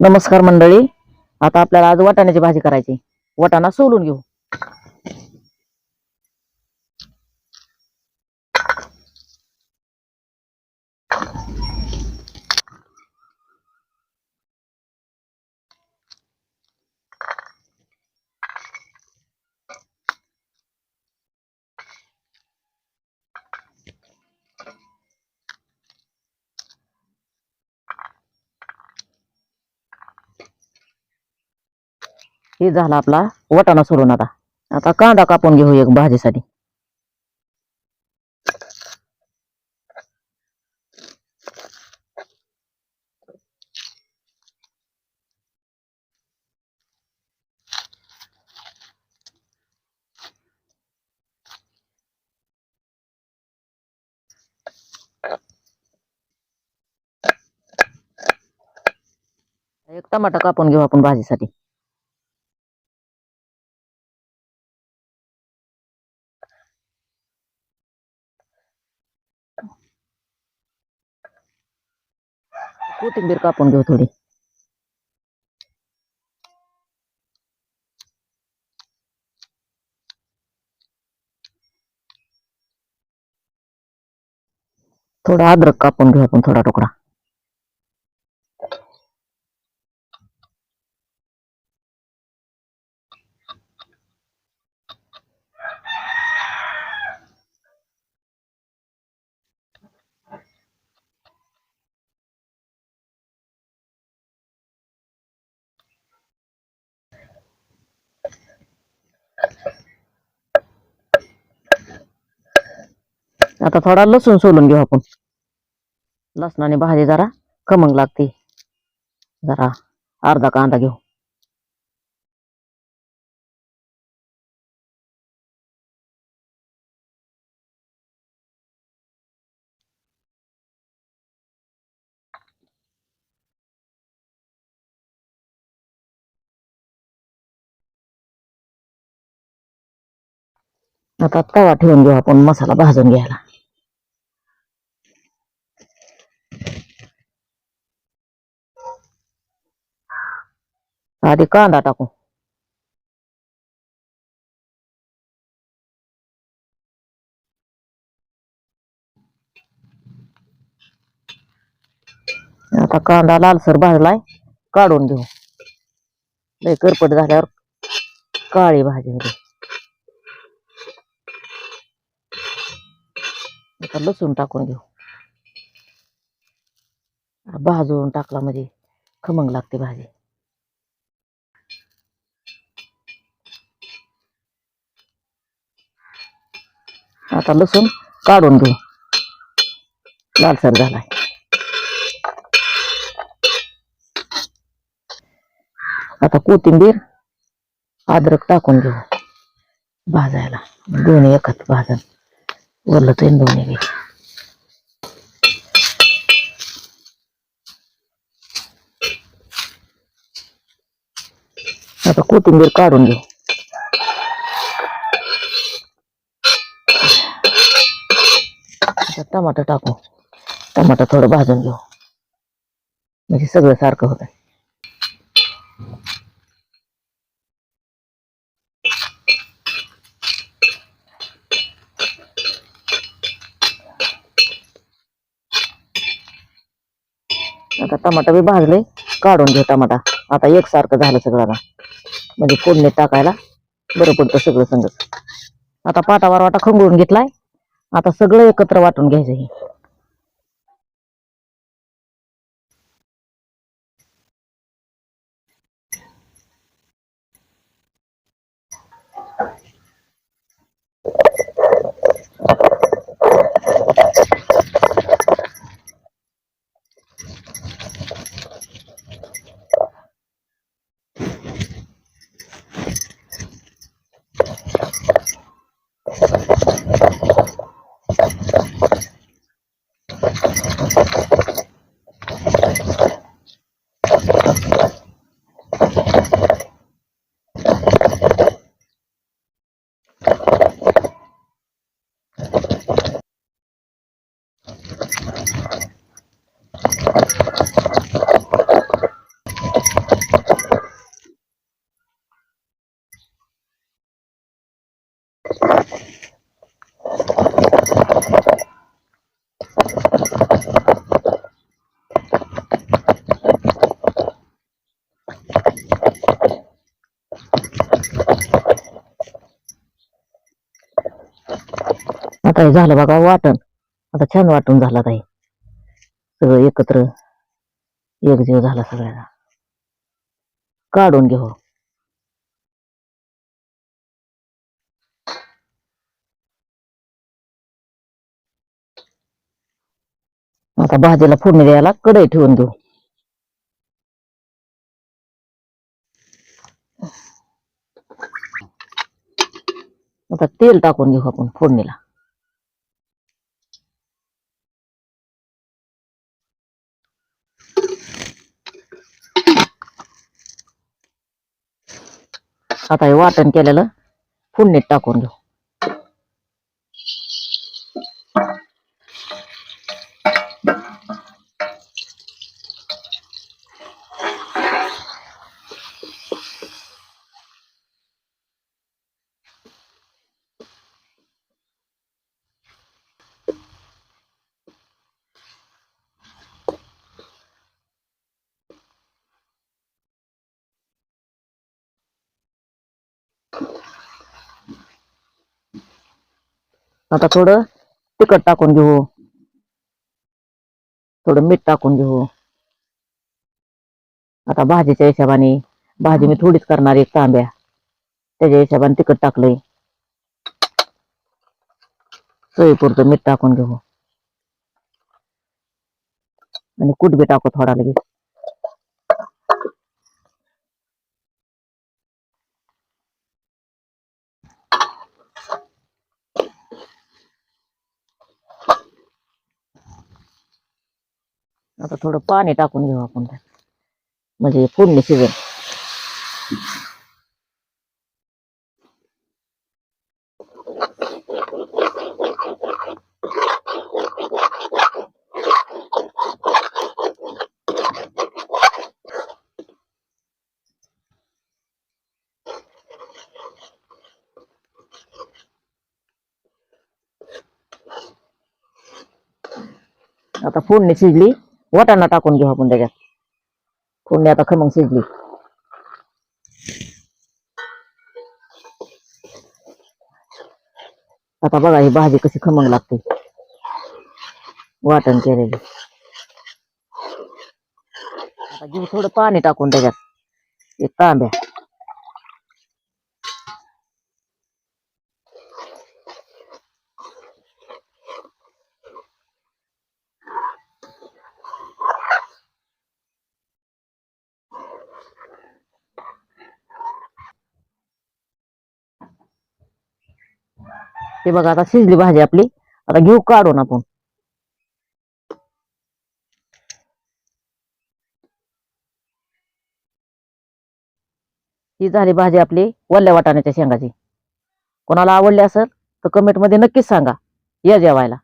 नमस्कार मंडळी. आता आपल्याला आज वाटाण्याची भाजी करायची. वाटाणा सोलून घेऊ. हे झाला आपला वाटाणा सोडून आता. आता कांदा कापून घेऊ एक भाजीसाठी. एक टमाटा कापून घेऊ आपण भाजीसाठी. कोथिंबीर कापून घेऊ थोडी थोडा अद्रक कापून घेऊ आपण थोडा तुकडा आता थोडा लसूण सोलून घेऊ आपण. लसणाने भाजी जरा खमंग लागते. जरा अर्धा कांदा घेऊ. आता तवा ठेवून घेऊ आपण मसाला भाजून घ्यायला. आधी कांदा टाकू आता कांदा लालसर भाजलाय काढून घेऊ लय करपट झाल्यावर काळी भाजी होते आता लसूण टाकून घेऊ भाजून टाकला म्हणजे खमंग लागते भाजी आता लसूण काढून घेऊ. लालसर झालाय. आता कोथिंबीर अद्रक टाकून घेऊ. भाजायला. दोन्ही एकत्र भाजन. वरलं ते दोन्ही बी. आता कोथिंबीर काढून घेऊ. टमाटर टाकू. टमाटर थोडं भाजून घेऊ. म्हणजे सगळं सारखं होतं आता टमाटा बी भाजले काढून घेऊ टमाटा. आता एकसारखं झालं सगळं म्हणजे फोडणी टाकायला बरं पडतं सगळं संगत. आता पाटावर वाटा खंगळून घेतलाय. आता सगळं एकत्र वाटून घ्यायचं हे. आता हे झालं बघा वाटण. आता छान वाटून झालं ताई. सगळं एकत्र एकजीव झाला सगळ्याला. काढून घेऊ. आता भाजीला फोडणी द्यायला कढई ठेवून घेऊ आता तेल टाकून घेऊ आपण फोडणीला. आता हे वाटण केलेलं फुडणीत टाकून घेऊ. आता थोडं तिखट टाकून घेऊ. थोडं मीठ टाकून घेऊ. आता भाजीच्या हिशोबाने भाजी मी थोडीच करणार एक तांब्या. त्याच्या हिशोबाने तिखट टाकलंय. चवीपुरतं मीठ टाकून घेऊ. आणि कुटबी टाकू थोडा लगेच. आता थोडं पाणी टाकून घेऊ आपण त्यात. म्हणजे फोडणी शिजन आता फोडणी शिजली वाटाणा टाकून घेऊ आपण त्याच्यात फोडणी आता खमंग शिजली आता बघा ही भाजी कशी खमंग लागते वाटण केलेली आता घेऊ थोडं पाणी टाकून त्याच्यात एक तांब्या हे बघा आता शिजली भाजी आपली. आता घेऊ काढून आपण. ही झाली भाजी आपली वल्ल्या वाटाण्याच्या शेंगाची. कोणाला आवडली असेल तर कमेंटमध्ये नक्कीच सांगा. या जेवायला.